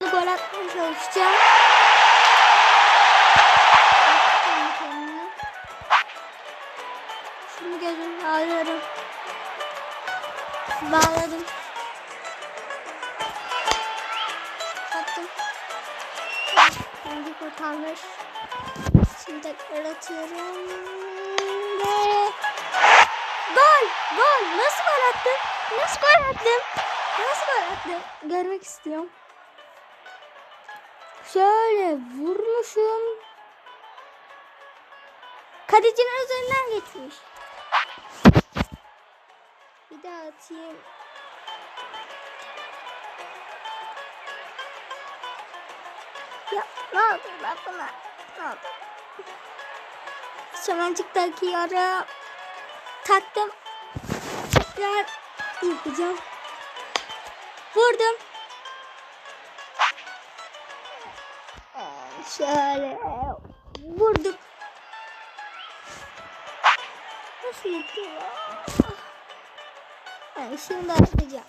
Gol atmaya çalışacağım. Attım. Şimdi gözümü bağlıyorum. Bağladım. Attım. Şimdi kurtarmış. Şimdi tekrar atıyorum. Ve... Gol! Gol! Nasıl gol attın? Nasıl gol attın? Nasıl gol attın? Görmek istiyorum. Şöyle vurmuşum. Kalecinin üzerinden geçmiş. Bir daha atayım. Ya ne oldu ben buna? Ne oldu? Şamancıktaki yara taktım. Tekrar yapacağım. Vurdum. Şöyle vurduk. Nasıl yapıyor? Ben şimdi atacağım.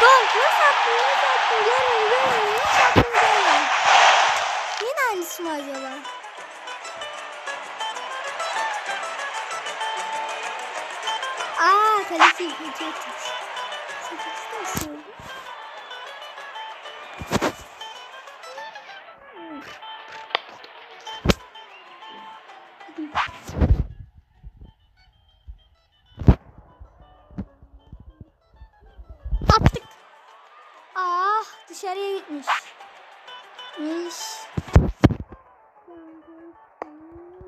Gol! Nasıl attın? Nasıl attın? Görmeyin, görmeyin. Nasıl attın? Görmeyin. Yine aynısı mı acaba? Aa, kaleci ikinci nasıl oldu? Attık. Ah dışarıya gitmiş. İş.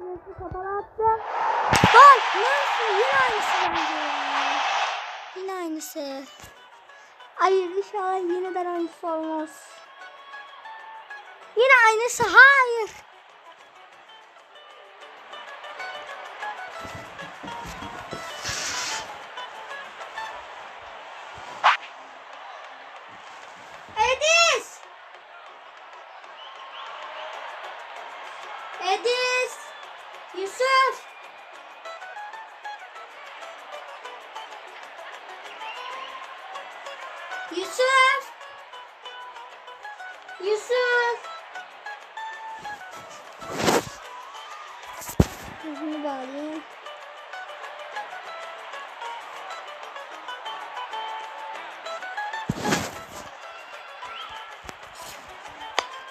Nasıl kapalı attım. Gol. Nasıl? Yine aynısı bence aynısı. Hayır inşallah yeniden aynısı olmaz. Yine aynısı. Hayır. Edis! Edis! Yusuf! Yusuf! Yusuf! Yüzünü bağlayayım.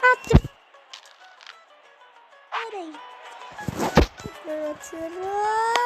Attım. Nereye? Tekrar atıyorum.